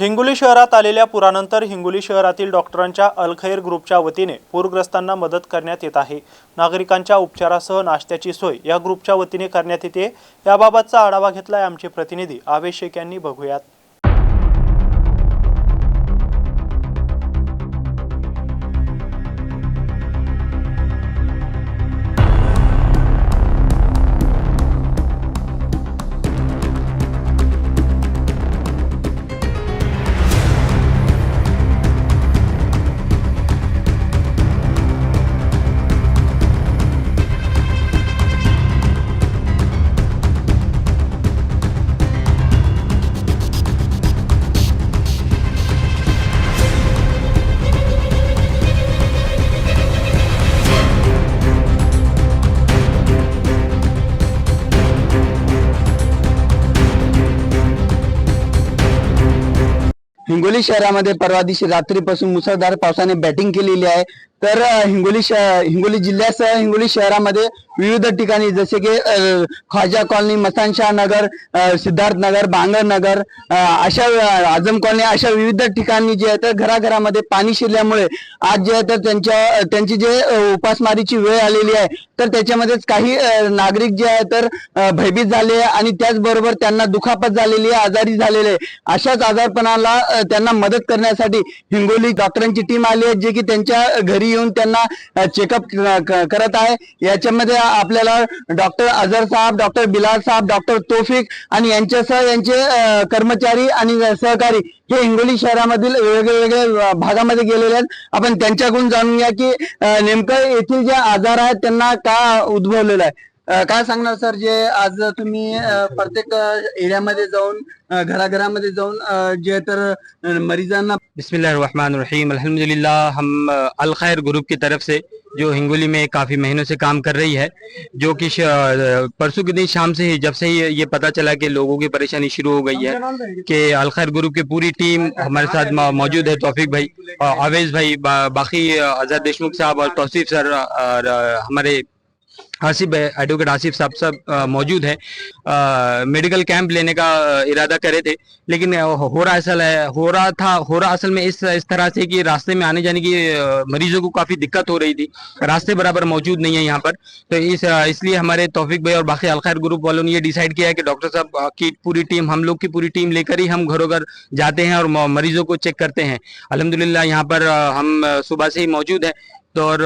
हिंगोली शहरात आलेल्या पुरानंतर हिंगोली शहरातील डॉक्टरांच्या अलखैर ग्रुपच्या वतीने पूरग्रस्तांना मदत करण्यात येत आहे. नागरिकांच्या उपचारासह नाश्त्याची सोय या ग्रुपच्या वतीने करण्यात येते. याबाबतचा आढावा घेतलाय आमचे प्रतिनिधी आवेश शेख यांनी. बघूयात. हिंगोली शहरामध्ये परवा दिवशी रात्रीपासून मुसळधार पावसाने बॅटिंग केलेली आहे. तर हिंगोली श हिंगोली जिल्ह्यासह हिंगोली शहरामध्ये विविध ठिकाणी जसे की ख्वाजा कॉलनी मसानशाह नगर सिद्धार्थ नगर बांगर नगर अशा आजम आझम कॉलनी अशा विविध ठिकाणी जे आहे तर घराघरामध्ये पाणी शिरल्यामुळे आज जे आहे तर त्यांच्या त्यांची जे उपासमारीची वेळ आलेली आहे तर त्याच्यामध्येच काही नागरिक जे आहे तर भयभीत झाले आहे आणि त्याचबरोबर त्यांना दुखापत झालेली आहे आजारी झालेले आहे. अशाच आजारपणाला त्यांना मदत करण्यासाठी हिंगोली डॉक्टरांची टीम आली आहे जे की त्यांच्या घरी येऊन त्यांना चेकअप करत आहे. याच्यामध्ये आपल्याला doctor Azhar saheb doctor Bilal saheb doctor Taufiq आणि यांच्यासह यांचे कर्मचारी आणि सहकारी हे हिंगोली शहरामधील वेगवेगळ्या भागामध्ये गेलेले आहेत. आपण त्यांच्याकडून जाणून घ्या की नेमकं येथील जे आजार आहेत त्यांना का उद्भवलेला आहे? अ, काय सांगणार सर? जे आज तुम्ही अ, प्रत्येक एरियामध्ये जाऊन अ, घराघरामध्ये जाऊन अ, जे तर अ, मरीजांना बिस्मिल्लाहिर्रहमानिर्रहीम अल्हम्दुलिल्लाह हम अ, अल खैर ग्रुप की तरफ़ से जो हिंगोली में काफ़ी महीनों से काम कर रही है जो कि अ, परसों के दिन शाम से ही जब से ही ये पता चला कि लोगों की परेशानी शुरू हो गई है कि अल खैर ग्रुप की पूरी टीम हमारे साथ मौजूद है तौफीक भाई आवेज भाई बाकी अ, अजहर देशमुख साहब और तौसीफ सर और अ, हमारे आसिफ एडवोकेट आसिफ साहब सब मौजूद हैं। मेडिकल कैंप लेने का इरादा करे थे। लेकिन हो रहा असल है, हो रहा था, हो रहा असल में इस इस तरह से कि रास्ते में आने जाने की मरीजों को काफ़ी दिक्कत हो रही थी। रास्ते बराबर मौजूद नहीं है यहाँ पर। तो इस इसलिए हमारे तौफिक भाई और बाकी अलखैर ग्रुप वालों ने ये डिसाइड किया है कि डॉक्टर साहब की पूरी टीम हम लोग की पूरी टीम लेकर ही हम घरों घर जाते हैं और मरीजों को चेक करते हैं। अल्हम्दुलिल्लाह, यहाँ पर हम सुबह से ही मौजूद हैं। तो और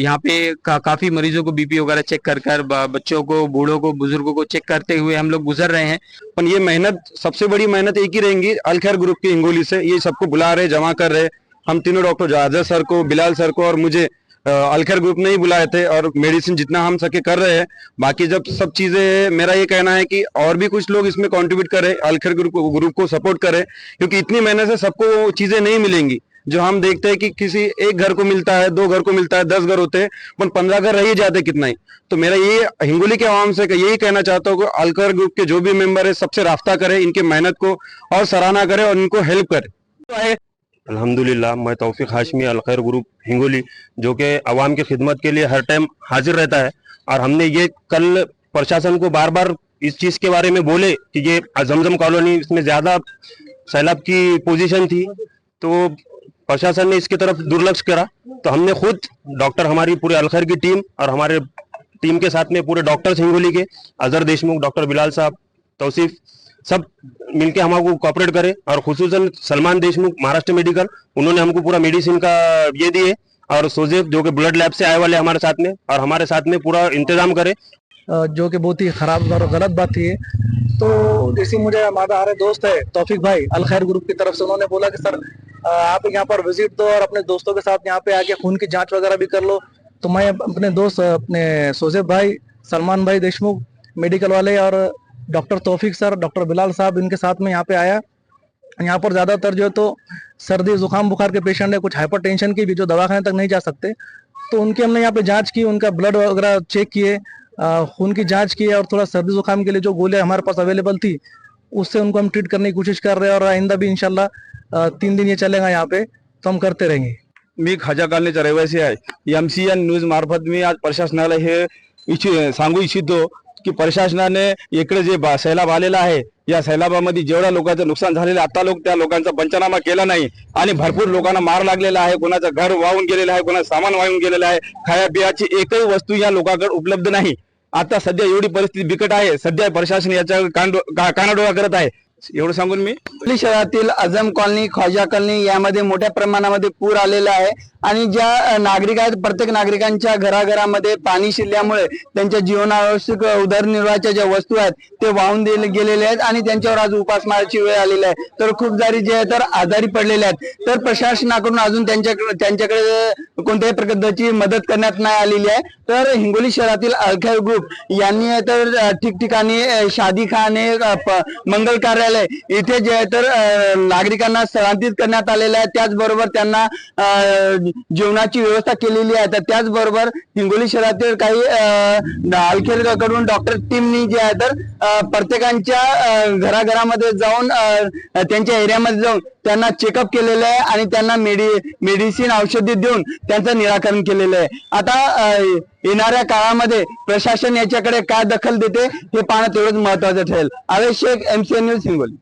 यहाँ पे का, काफ़ी मरीजों को बीपी वगैरह चेक कर कर बच्चों को बूढ़ों को बुज़ुर्गों को चेक करते हुए हम लोग गुजर रहे हैं। पण ये मेहनत सबसे बड़ी मेहनत एक ही रहेंगी अलखैर ग्रुप की हिंगोली से। ये सबको बुला रहे जमा कर रहे। हम तीनों डॉक्टर जाजर सर को बिलाल सर को और मुझे अलखैर ग्रुप ने ही बुलाए थे और मेडिसिन जितना हम सके कर रहे हैं। बाकी जब सब चीज़ें मेरा ये कहना है कि और भी कुछ लोग इसमें कंट्रीब्यूट करें अलखैर ग्रुप ग्रुप को सपोर्ट करें क्योंकि इतनी मेहनत से सबको चीज़ें नहीं मिलेंगी। जो हम देखते हैं कि किसी एक घर को मिलता है, दो घर को मिलता है, दस घर होते हैं, पर पंद्रह घर रह जाते कितना ही। तो मेरा ये हिंगोली के आवाम से यही कहना चाहता हूँ कि अलकर ग्रुप के जो भी मेंबर है, सबसे राफ्ता करें, इनके मेहनत को और सराहना करें और इनको हेल्प करें। अल्हम्दुलिल्लाह, मैं तौफीक हाशमी, अलखैर ग्रुप, हिंगोली, जो कि आवाम की खिदमत के लिए हर टाइम हाजिर रहता है। और हमने ये कल प्रशासन को बार बार इस चीज़ के बारे में बोले कि ये जमजम कॉलोनी, इसमें ज़्यादा सैलाब की पोजीशन थी। तो प्रशासन ने इसकी तरफ़ दुर्लक्ष करा तो हमने खुद डॉक्टर हमारी पूरे अलखर की टीम और हमारे टीम के साथ में पूरे डॉक्टर हिंगोली के, अजहर देशमुख, डॉक्टर बिलाल साहब, तौसीफ, सब मिलके हमको कोऑपरेट करे और खसूस सलमान देशमुख, महाराष्ट्र मेडिकल उन्होंने हमको पूरा मेडिसिन का ये दिए और सोजेब जो कि ब्लड लैब से आए वाले हमारे साथ में और हमारे साथ में पूरा इंतज़ाम करे जो कि बहुत ही खराब और गलत बात थी। तो जैसे मुझे हमारा हमारे दोस्त है, तौफिक भाई अल खैर ग्रुप की तरफ़ से उन्होंने बोला कि, सर आप यहाँ पर विज़िट दो और अपने दोस्तों के साथ यहाँ पे आके खून की जाँच वगैरह भी कर लो। तो मैं अपने दोस्त, अपने सोजेब भाई, सलमान भाई देशमुख मेडिकल वाले और doctor Taufiq sir doctor Bilal sahab, इनके साथ में यहाँ पे आया। यहाँ पर ज़्यादातर जो है तो सर्दी, जुकाम, बुखार के पेशेंट है, कुछ हाइपर टेंशन की भी जो दवाखाने तक नहीं जा सकते। तो उनकी हमने यहाँ पे जाँच की, उनका ब्लड वगैरह चेक किए। खून की जांच की और थोड़ा सर्दी जुकाम के लिए जो गोलियां हमारे पास अवेलेबल थी उससे उनको हम ट्रीट करने की कोशिश कर रहे हैं और आइंदा भी इनशाला तीन दिन ये चलेगा यहाँ पे तो हम करते रहेंगे। मी खाजा कॉलनीचा रहिवासी आहे. एम सी एन न्यूज मार्फत मी आज प्रशासनाला हे इच्छि सांगू इच्छितो की प्रशासनाने इकडे जे बा- सैलाब आलेला आहे या सैलाबामध्ये जेवढ्या लोकांचं नुकसान झालेलं आहे, आता लोक त्या लोकांचा पंचनामा केला नाही. आणि भरपूर लोकांना मार लागलेला आहे कोणाचं घर वाहून गेलेलं आहे कोणाचं सामान वाहून गेलेलं आहे खायापियाची एकही वस्तू या लोकांकडे उपलब्ध नाही. आता सध्या एवढी परिस्थिती बिकट आहे. सध्या प्रशासन याच्या कानडो- का- कानाडोळा करत आहे. एवढं सांगून मी? हिंगोली शहरातील आझम कॉलनी ख्वाजा कॉलनी यामध्ये मोठ्या प्रमाणामध्ये पूर आलेला आहे. आणि ज्या नागरिक आहेत प्रत्येक नागरिकांच्या घराघरामध्ये पाणी शिरल्यामुळे त्यांच्या जीवनावश्यक उदरनिर्वाहाच्या ज्या वस्तू आहेत ते वाहून दिले गेलेले आहेत आणि त्यांच्यावर आज उपासमाराची वेळ आलेली आहे. तर खूप सारी जे आहे तर आजारी पडलेले आहेत. तर प्रशासनाकडून अजून त्यांच्याकडे त्यांच्याकडे कोणत्याही प्रकारची मदत करण्यात नाही आलेली आहे. तर हिंगोली शहरातील अलखेर ग्रुप यांनी तर ठिकठिकाणी शादी शादीखाने मंगल कार्य कार्यालय इथे जे आहे तर नागरिकांना स्थलांतरित करण्यात आलेलं आहे. त्याचबरोबर त्यांना जेवणाची व्यवस्था केलेली आहे. तर त्याचबरोबर हिंगोली शहरातील काही अळखेर डॉक्टर टीमनी जे आहे तर प्रत्येकांच्या घराघरामध्ये जाऊन त्यांच्या एरियामध्ये जाऊन त्यांना चेकअप केलेलं आहे आणि त्यांना मेडि मेडिसिन औषधी देऊन त्यांचं निराकरण केलेलं आहे. आता येणाऱ्या काळामध्ये प्रशासन याच्याकडे काय दखल देते हे पाहणं तेवढंच महत्वाचं ठरेल. आवेश शेख एमसीएन न्यूज हिंगोली.